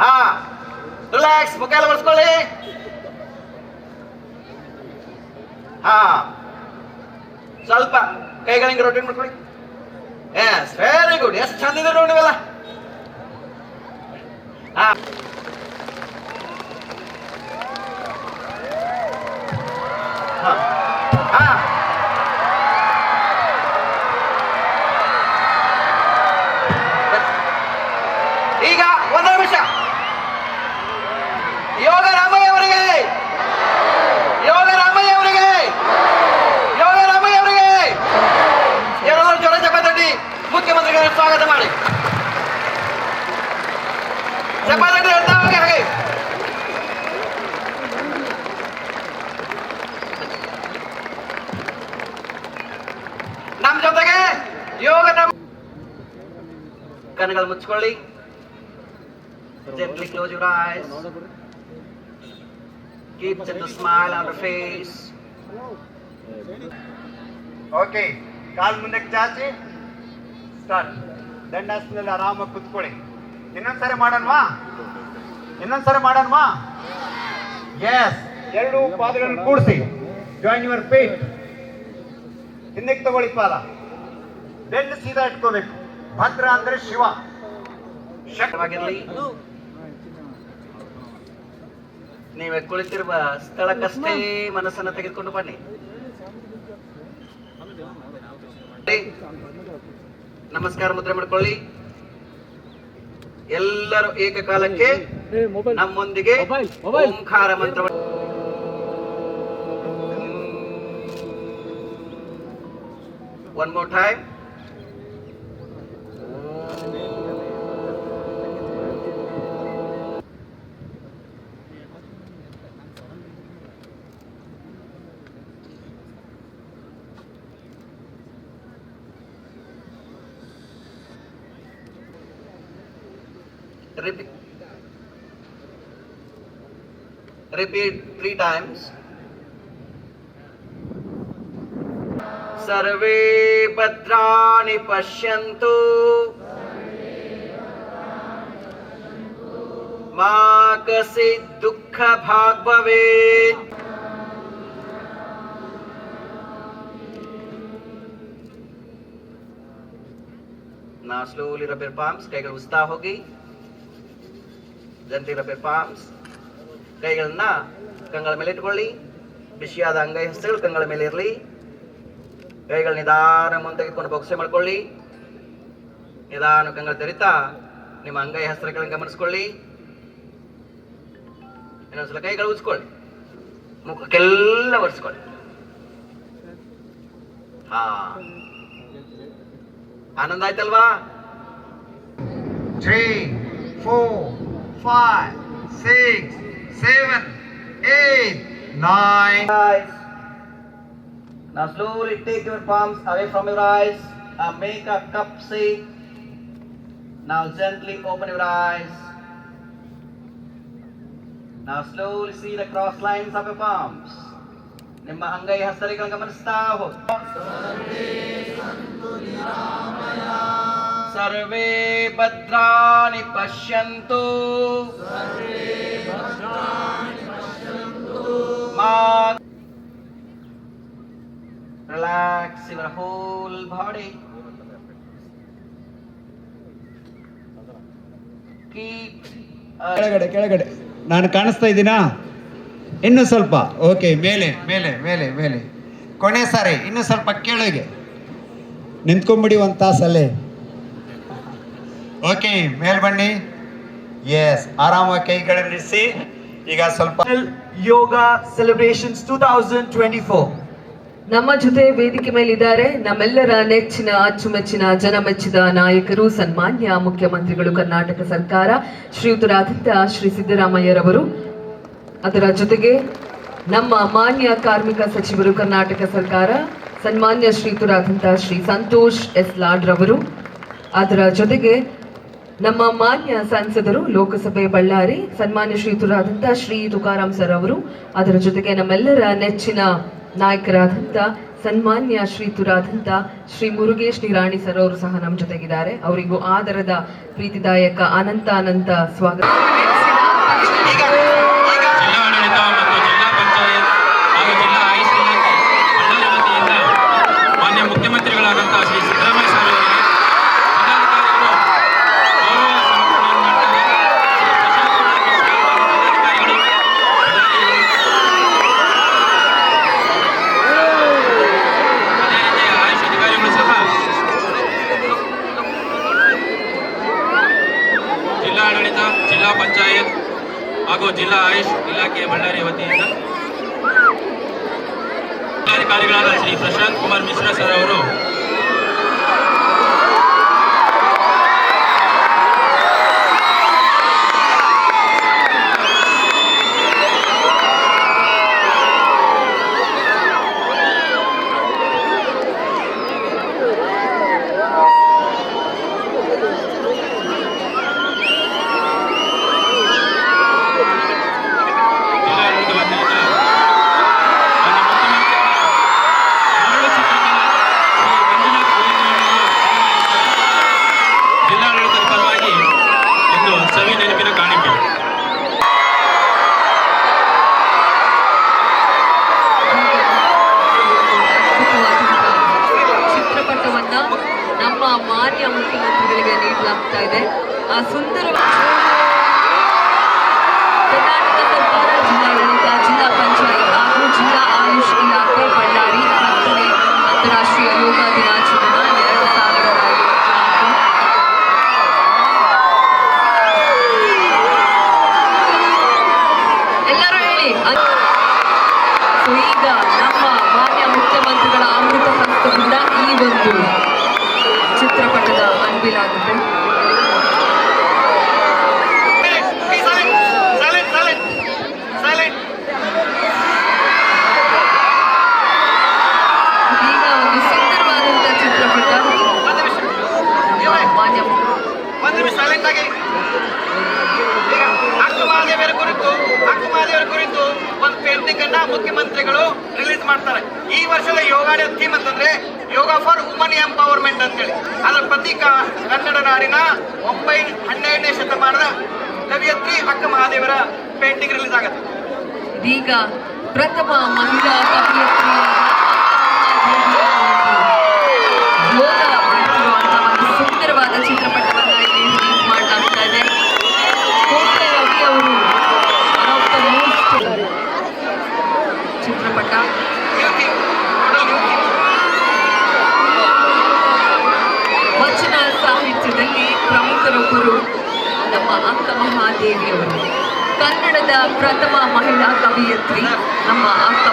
ಹಾ ರಿಲ್ಯಾಕ್ಸ್ ಮುಖ ಎಲ್ಲ ಬರ್ಸ್ಕೊಳ್ಳಿ ಹಾ, ಸ್ವಲ್ಪ ಕೈಗಳಿಂಗ್ ರೊಟೇಟ್ ಮಾಡ್ಕೊಳ್ಳಿ. ಎಸ್ ವೆರಿ ಗುಡ್ ಎಷ್ಟು ಚಂದ ಇದೆ ಹಾ. ಕಣ್ಣುಗಳು ಮುಚ್ಕೊಳ್ಳಿ. Gently close your eyes. Keep the smile on your face. Okay ಕಾಲ್ ಮುಂದಕ್ಕೆ ಚಾಚಿ. ಸ್ಟಾರ್ಟ್ ದಂಡಾಸನದಲ್ಲಿ ಆರಾಮಾಗಿ ಕುತ್ಕೊಳ್ಳಿ. ಇನ್ನೊಂದ್ಸರಿ ಮಾಡೋಣವಾ? ಇನ್ನೊಂದ್ಸರಿ ಮಾಡೋಣವಾ? ಎಸ್ ಎರಡು ಪಾದಗಳನ್ನು ಕೂಡಿಸಿ. ಜಾಯಿನ್ ಯುವರ್ ಪೇಟ್ ಹಿಂದಕ್ಕೆ ತಗೊಳ್ಳಿ ಪಾದ. ಬೆನ್ನು ಸೀದಾ ಇಟ್ಕೋಬೇಕು. ಭದ್ರ ಅಂದ್ರೆ ಶಿವ. ನೀವೇ ಕುಳಿತಿರುವ ಸ್ಥಳಕ್ಕಷ್ಟೇ ಮನಸ್ಸನ್ನ ತೆಗೆದುಕೊಂಡು ಬನ್ನಿ. ನಮಸ್ಕಾರ ಮುದ್ರೆ ಮಾಡ್ಕೊಳ್ಳಿ. ಎಲ್ಲರೂ ಏಕಕಾಲಕ್ಕೆ ನಮ್ಮೊಂದಿಗೆ ಓಂಕಾರ ಮಂತ್ರ one more time repeat repeat three times सर्वे भद्राणि पश्यन्तु मा कश्चित् दुःखभाग् भवेत् Now slowly rub your palms, take usta hogi. Rub your palms ಕೈಗಳನ್ನ ಕಂಗಳ ಮೇಲೆ ಇಟ್ಕೊಳ್ಳಿ. ಬಿಸಿಯಾದ ಅಂಗೈ ಹಸ್ತಗಳು ಕಂಗಳ ಮೇಲೆ ಇರಲಿ. ಕೈಗಳು ನಿಧಾನ ಮುಂದೆ ತೆಗೆದುಕೊಂಡು ಬೊಕ್ಸೆ ಮಾಡ್ಕೊಳ್ಳಿ. ನಿಧಾನ ಕಂಗಳ ತೆರಿತಾ ನಿಮ್ಮ ಅಂಗೈ ಹಸ್ತಗಳನ್ನು ಗಮನಿಸ್ಕೊಳ್ಳಿ. ಇನ್ನೊಂದ್ಸಲ ಕೈಗಳು ಉಜ್ಕೊಳ್ಳಿ. ಮುಖಕ್ಕೆಲ್ಲ ಒರೆಸ್ಕೊಳ್ಳಿ. ಹಾ. ಆನಂದ ಆಯ್ತಲ್ವಾ? Three four Five six seven eight nine eyes. Now slowly take your palms away from your eyes. Uh, make a cup shape. Now gently open your eyes. Now slowly see the cross lines of your palms. ನಿಮ್ಮ ಅಂಗೈ ಹಸ್ತರಿಗಳನ್ನು ಗಮನಿಸ್ತಾ ಹೋಗಿ ಸರ್ವೇ ಭದ್ರಾಣಿ ಪಶ್ಯಂತು. ಮಾ your whole body. Keep ಕೆಳಗಡೆ ಕೆಳಗಡೆ. ನಾನು ಕಾಣಿಸ್ತಾ ಇದ್ದೀನಾ? ಇನ್ನು ಸ್ವಲ್ಪ. ಓಕೆ, ಮೇಲೆ ಮೇಲೆ ಮೇಲೆ ಮೇಲೆ. ಕೊನೆ ಸಾರಿ, ಇನ್ನು ಸ್ವಲ್ಪ ಕೆಳಗೆ. ನಿಂತ್ಕೊಂಬಿಡಿ ಒಂದು ತಾಸಲ್ಲೇ. ಓಕೆ ಮೇಲ್ ಬನ್ನಿ. ಎಸ್ ಆರಾಮಾಗಿ ಕೈಗಳನ್ನಿಸಿ ಈಗ ಸ್ವಲ್ಪ yoga celebrations two thousand twenty four ನಮ್ಮ ಜೊತೆ ವೇದಿಕೆ ಮೇಲಿದ್ದಾರೆ ನಮ್ಮೆಲ್ಲರ ನೆಚ್ಚಿನ ಅಚ್ಚುಮೆಚ್ಚಿನ ಜನಮೆಚ್ಚಿದ ನಾಯಕರು ಸನ್ಮಾನ್ಯ ಮುಖ್ಯಮಂತ್ರಿಗಳು ಕರ್ನಾಟಕ ಸರ್ಕಾರ ಶ್ರೀಯುತರಾದಂಥ ಶ್ರೀ ಸಿದ್ದರಾಮಯ್ಯರವರು. ಅದರ ಜೊತೆಗೆ ನಮ್ಮ ಮಾನ್ಯ ಕಾರ್ಮಿಕ ಸಚಿವರು ಕರ್ನಾಟಕ ಸರ್ಕಾರ ಸನ್ಮಾನ್ಯ ಶ್ರೀಯುತರಾದಂಥ ಶ್ರೀ ಸಂತೋಷ್ ಎಸ್ ಲಾಡ್ರವರು. ಅದರ ಜೊತೆಗೆ ನಮ್ಮ ಮಾನ್ಯ ಸಂಸದರು ಲೋಕಸಭೆ ಬಳ್ಳಾರಿ, ಸನ್ಮಾನ್ಯ ಶ್ರೀಯುತರಾದಂಥ ಶ್ರೀ ತುಕಾರಾಮ್ ಸರ್ ಅವರು. ಅದರ ಜೊತೆಗೆ ನಮ್ಮೆಲ್ಲರ ನೆಚ್ಚಿನ ನಾಯಕರಾದಂತ, ಸನ್ಮಾನ್ಯ ಶ್ರೀತುರಾದಂಥ ಶ್ರೀ ಮುರುಗೇಶ್ ನಿರಾಣಿ ಸರ್ ಅವರು ಸಹ ನಮ್ಮ ಜೊತೆಗಿದ್ದಾರೆ. ಅವರಿಗೂ ಆದರದ ಪ್ರೀತಿದಾಯಕ ಅನಂತ ಅನಂತ ಸ್ವಾಗತ. ಜಿಲ್ಲಾ ಇಲಾಖೆಯ ಇಲಾಖೆ ಬಳ್ಳಾರಿ ವತಿಯಿಂದ. ಜಿಲ್ಲಾಧಿಕಾರಿಗಳಾದ ಶ್ರೀ ಪ್ರಶಾಂತ್ ಕುಮಾರ್ ಮಿಶ್ರಾ ಸರ್ ಅವರು ನೀಡಲಾಗ್ತಾ ಇದೆ. ಆ ಸುಂದರ ಕರ್ನಾಟಕ ಸರ್ಕಾರ ಜಿಲ್ಲಾಡಳಿತ ಜಿಲ್ಲಾ ಪಂಚಾಯತ್ ಹಾಗೂ ಜಿಲ್ಲಾ ಆಯುಷ್ ಇಲಾಖೆ, ಬಳ್ಳಾರಿ, ಹತ್ತನೇ ಅಂತಾರಾಷ್ಟ್ರೀಯ ಯೋಗ ದಿನಾಚರಣೆ ಎರಡು ಸಾವಿರದ ಎಲ್ಲರೂ ಹೇಳಿ. ಈಗ ನಮ್ಮ ಮಾನ್ಯ ಮುಖ್ಯಮಂತ್ರಿಗಳ ಅಮೃತ ಹಸ್ತದಿಂದ ಈ ಒಂದು ಚಿತ್ರಪಟದ ಅನ್ಬಿಲಾಗುತ್ತೆ Silent, silent, silent. ಈಗ ಒಂದು ಸುಂದರವಾದಂಥ ಚಿತ್ರಪಟ ಒಂದು ನಿಮಿಷ ನಮ್ಮ ಮಾನ್ಯ ಒಂದು ನಿಮಿಷ ಸೈಲೆಂಟ್ ಆಗಿ ಈಗ ಅಕ್ಕ ಮಹಾದೇವರ ಕುರಿತು ಅಕ್ಕ ಮಹಾದೇವರ ಕುರಿತು ಒಂದು ಪೇಂಟಿಂಗ್ ಅನ್ನ ಮುಖ್ಯಮಂತ್ರಿಗಳು ರಿಲೀಸ್ ಮಾಡ್ತಾರೆ. ಈ ವರ್ಷದ ಯೋಗಾಡಿ ಥೀಮ್ ಅಂತಂದ್ರೆ ಯೋಗ ಫಾರ್ ವುಮನ್ ಎಂಪವರ್ಮೆಂಟ್ ಅಂತೇಳಿ. ಅದರ ಪ್ರತಿ ಕನ್ನಡ ನಾಡಿನ ಒಂಬೈ ಹನ್ನೆರಡನೇ ಶತಮಾನದ ಕವಿಯತ್ರಿ ಅಕ್ಕ ಮಹಾದೇವರ ಪೇಂಟಿಂಗ್ ರಿಲೀಸ್ ಆಗುತ್ತೆ. ಇದೀಗ ಪ್ರಥಮ ಮಹಿಳಾ ಕವಿಯತ್ರಿ ಯೋಗ ಮಾಡಿರುವಂತಹ ಒಂದು ಸುಂದರವಾದ ಚಿತ್ರಪಟವನ್ನ ಇಲ್ಲಿ ರಿಲೀಸ್ ಮಾಡಲಾಗ್ತಾ ಇದೆ ಕೋಟೆ ರವಿ ಅವರು one of the most ಚಿತ್ರಪಟ new theme total new theme ವಚನ ಸಾಹಿತ್ಯದಲ್ಲಿ ಪ್ರಮುಖರೊಬ್ಬರು ನಮ್ಮ ಅಕ್ಕ ಮಹಾದೇವಿಯವರು. ಕನ್ನಡದ ಪ್ರಥಮ ಮಹಿಳಾ ಕವಿಯತ್ರಿ ನಮ್ಮ ಅಕ್ಕ